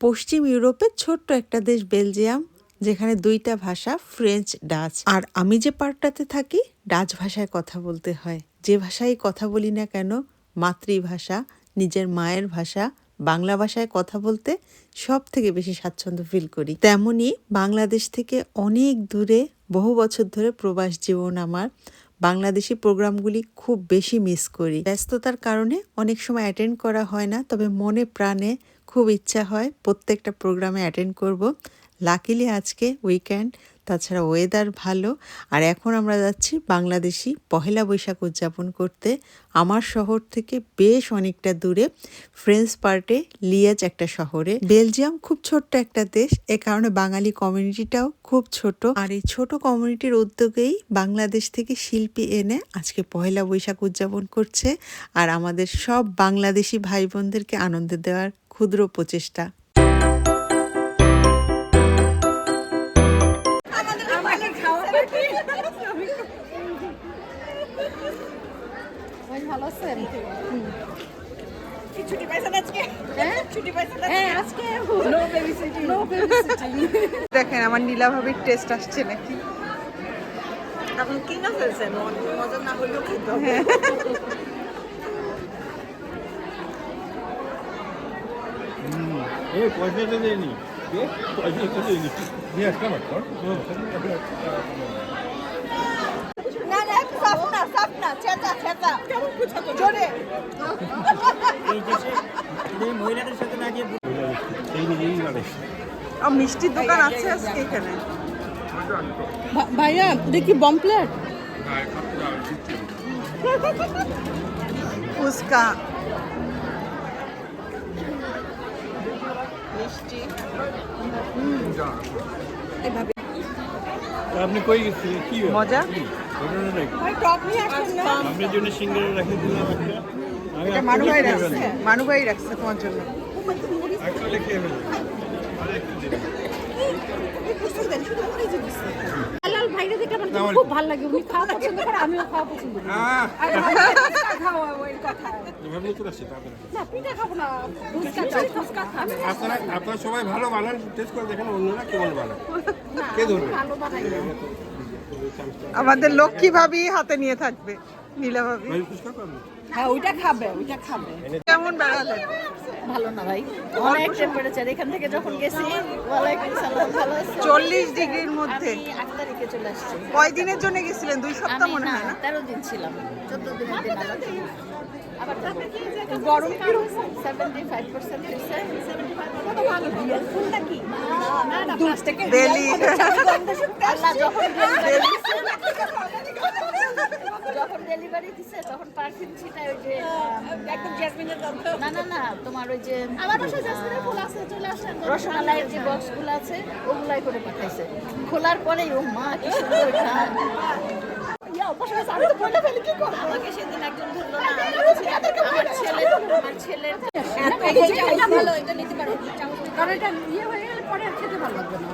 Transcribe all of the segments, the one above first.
পশ্চিম ইউরোপের ছোট্ট একটা দেশ বেলজিয়াম, যেখানে দুইটা ভাষা ফ্রেঞ্চ ডাচ আর আমি যে পার্টটাতে থাকি ডাচ ভাষায় কথা বলতে হয়। যে ভাষায় কথা বলি না কেন, মাতৃভাষা, নিজের মায়ের ভাষা, বাংলা ভাষায় কথা বলতে সব থেকে বেশি স্বাচ্ছন্দ্য ফিল করি। তেমনি বাংলাদেশ থেকে অনেক দূরে, বহু বছর ধরে প্রবাস জীবন আমার, বাংলাদেশি প্রোগ্রামগুলি খুব বেশি মিস করি। ব্যস্ততার কারণে অনেক সময় অ্যাটেন্ড করা হয় না, তবে মনে প্রাণে খুব ইচ্ছা হয় প্রত্যেকটা প্রোগ্রামে অ্যাটেন্ড করব। লাকিলি আজকে উইকেন্ড তাছাড়া ওয়েদার ভালো। আর এখন আমরা যাচ্ছি বাংলাদেশি পহেলা বৈশাখ উদযাপন করতে। আমার শহর থেকে বেশ অনেকটা দূরে ফ্রেঞ্চ পার্টে লিয়াজ একটা শহরে। বেলজিয়াম খুব ছোট্ট একটা দেশ, এ কারণে বাঙালি কমিউনিটিটাও খুব ছোট। আর এই ছোট কমিউনিটির উদ্যোগেই বাংলাদেশ থেকে শিল্পী এনে আজকে পহেলা বৈশাখ উদযাপন করছে। আর আমাদের সব বাংলাদেশি ভাই বোনদেরকে আনন্দ দেওয়ার ক্ষুদ্র প্রচেষ্টা। আমাকে খাওয়া বাকি ওই ভালো আছেন ছুটি পাইছেন আজকে হ্যাঁ ছুটি পাইছেন হ্যাঁ আজকে no babysitting no babysitting দেখেন আমার নীলা ভাবির টেস্ট আসছে নাকি? আপনি কি না ফেলছেন মজা না হলেও খেতে এ পয়সা তো দেয়নি। কে পয়সা তো দেয়নি। নিয়ে আসলাম এখন না না সাফ না সাফ না কেমন বুঝাতো জোরে। সেই নিজেই বাড়াইছে আর মিষ্টির দোকান আছে আজকে এখানে। ভাইয়া দেখি বম প্লেট। ফুচকা। আপনি কই গেছিলেন কি মজা? কি? ভাই টপ নিয়ে আসেন না আপনার জন্য সিঙ্গারা রেখে দিলাম একটা এটা মানু ভাই রাখছে। মানু ভাই রাখছে তোমার জন্য একটা দেখে আমার আমার- খুব ভালো লাগে উনি খাওয়া পছন্দ করে আমিও খাওয়া পছন্দ করি। আর খাওয়া ওই কথা। এভাবে তো রাখছি, না পিঠা খাব না ফুচকা চাই ফুচকা খাব আপনারা আপনারা সবাই ভালো বানান টেস্ট করে দেখেন অন্যরা কেমন বানান কে ধরবে? ভালো বানাই আমাদের লক্ষ্মী ভাবি হাতে নিয়ে থাকবে নীলা ভাবি। হ্যাঁ ওইটা খাবে ওইটা খাবে। কেমন বেড়ালেন ভালো না ভাই। অনেক টেম্পারেচার এখান থেকে যখন গেছি ওয়ালাইকুম সালাম ভালো চল্লিশ ডিগ্রির মধ্যে। আট তারিখে চলে আসছি। কয় দিনের জন্য গেছিলেন? দুই সপ্তাহ মনে হয় না? তেরো দিন ছিলাম। চোদ্দ দিনের দিন গরম সেভেন্টি ফাইভ পার্সেন্ট যখন ডেলিভারি দিছে তখন পারফিউম ছিটায় ওই যে একদম জ্যাসমিনের গন্ধ না না না তোমার ওই যে আমার বাসায় জাসমিনের ফুল আছে চলে আসেন রসমালাইয়ের যে বক্সগুলো আছে ওগুলাই করে পাঠাইছে খোলার পরেই ও মা কি সুন্দর আমাকে সেদিন একজন না আমার ছেলে আমার ছেলের এটা ভালো এটা নিতে পারো কারণ এটা ইয়ে হয়ে গেলে পরে আর খেতে ভালো লাগবে না।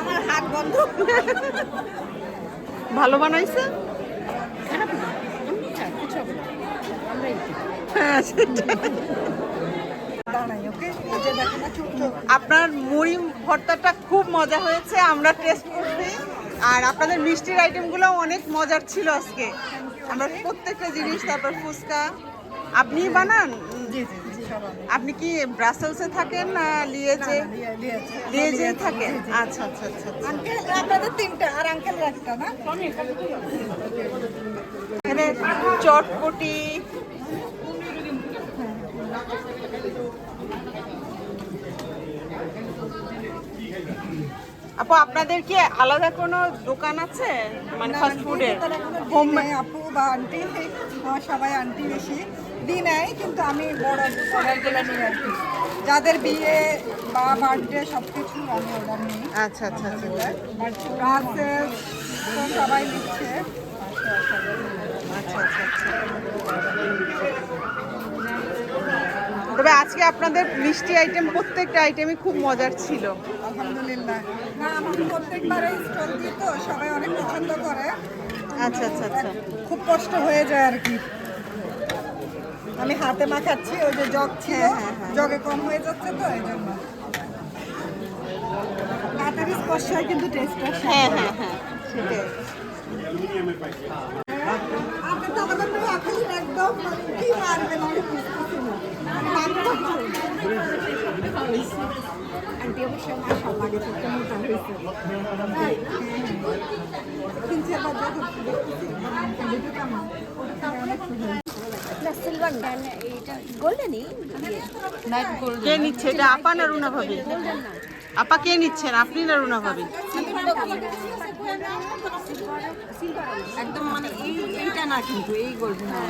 আমার হাত বন্ধ। ভালো বানাইছে? খারাপ না। আমরাই হ্যাঁ সেটাই। দাঁড়াই ওকে এই যে দেখো না ছোট ছোট আপনার মুড়ি ভর্তাটা খুব মজা হয়েছে আমরা টেস্ট করছি। আর আপনাদের মিষ্টির আইটেমগুলো অনেক মজার ছিল আজকে। আমরা প্রত্যেকটা জিনিস তারপর ফুচকা। আপনি বানান? আপনি কি ব্রাসেলসে থাকেন না লিয়েজে লিয়েজে থাকেন? আচ্ছা আচ্ছা আচ্ছা আচ্ছা। আঙ্কেল আপনাদের তিনটা আর আঙ্কেল একটা না? এখানে চটপটি আপু আপনাদের কি আলাদা কোনো দোকান আছে? মানে ফাস্ট ফুডের হোম আপু বা আন্টি আমার সবাই আন্টি বেশি দিই নেয় কিন্তু আমি বড় অর্ডারগুলো নিই আর কি। যাদের বিয়ে বা বার্থডে সব কিছু আমি অর্ডার নিই। আচ্ছা আচ্ছা আচ্ছা। সবাই দিচ্ছে আচ্ছা আচ্ছা আচ্ছা। তবে আজকে আপনাদের মিষ্টি আইটেম প্রত্যেকটা আইটেমই খুব মজার ছিল। আলহামদুলিল্লাহ। না আমার প্রত্যেকবারে স্টল দিই তো সবাই অনেক পছন্দ করে। আচ্ছা আচ্ছা আচ্ছা। খুব কষ্ট হয়ে যায় আর কি। আমি হাতে মাখাচ্ছি ওই যে জগ ছিল হ্যাঁ, হ্যাঁ, জগে কম হয়ে যাচ্ছে তো এই জন্য। হাতের স্পর্শ হয় কিন্তু টেস্টটা হ্যাঁ হ্যাঁ হ্যাঁ সেটাই। আমাদের একদম মানে কি না। আন্টি মোটা হয়েছে। হ্যাঁ। কেমন? সিলভার গোল্ডেনই কে নিচ্ছে এটা আপা না রুনা ভাবি আপা কে নিচ্ছেন আপনি না রুনা ভাবি একদম মানে এই এইটা না কিন্তু এই গোল্ড না।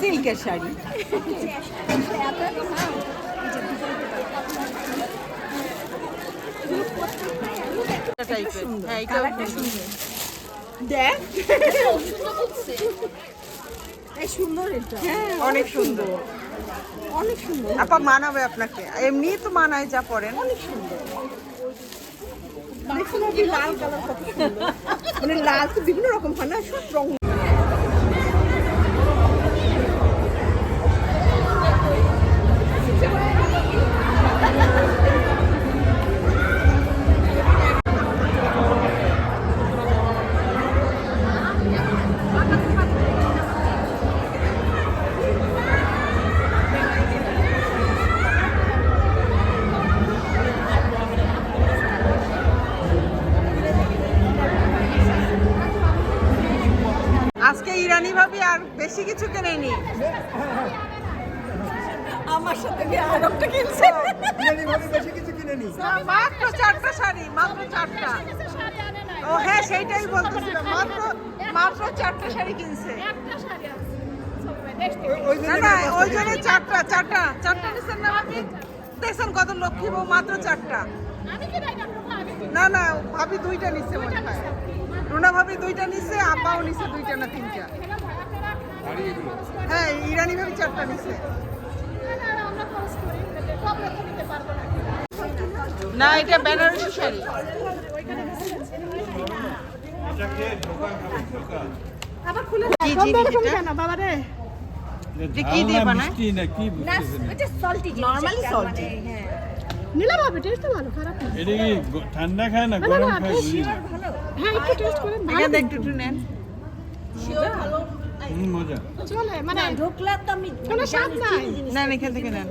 সিল্কের শাড়ি। টাইপের। হ্যাঁ এটাও সুন্দর। দেখ। সুন্দর এটা। হ্যাঁ অনেক সুন্দর। অনেক সুন্দর। আপা মানাবে আপনাকে। এমনি তো মানায় যা পড়েন অনেক সুন্দর। লাল কালার কত সুন্দর। মানে লাল তো বিভিন্ন রকম হয় না সব রং বেশি কিছু কেনেনি। আমার সাথে গিয়ে আর একটা কিনছে? বেশি কিছু কিনে নি মাত্র চারটা শাড়ি মাত্র চারটা। ও হ্যাঁ সেইটাই বলতেছিলাম মাত্র মাত্র চারটা শাড়ি কিনছে। না না ওই জন্য চারটা চারটা চারটা নিচ্ছেন না আপনি? দেখছেন কত লক্ষ্মী বউ মাত্র চারটা। না না ভাবি দুইটা নিচ্ছে মনে হয়। রুনা ভাবি দুইটা নিচ্ছে আব্বাও নিচ্ছে দুইটা না তিনটা। হ্যাঁ ইরানি ভাবি চারটা নিচ্ছে না এটা বেনারসি শাড়ি। কি জিনিস এটা? এটা কি দিয়ে বানায়? নরমালি সল্টি নিলাম হবে টেস্ট ভালো খারাপ না। এটা কি ঠান্ডা খায় না গরম খায়? হ্যাঁ একটু টেস্ট করেন ভালো একটু একটু নেন। মজা। চলে মানে ঢুকলে তো আমি কোনো স্বাদ নাই। না এখান থেকে নেন।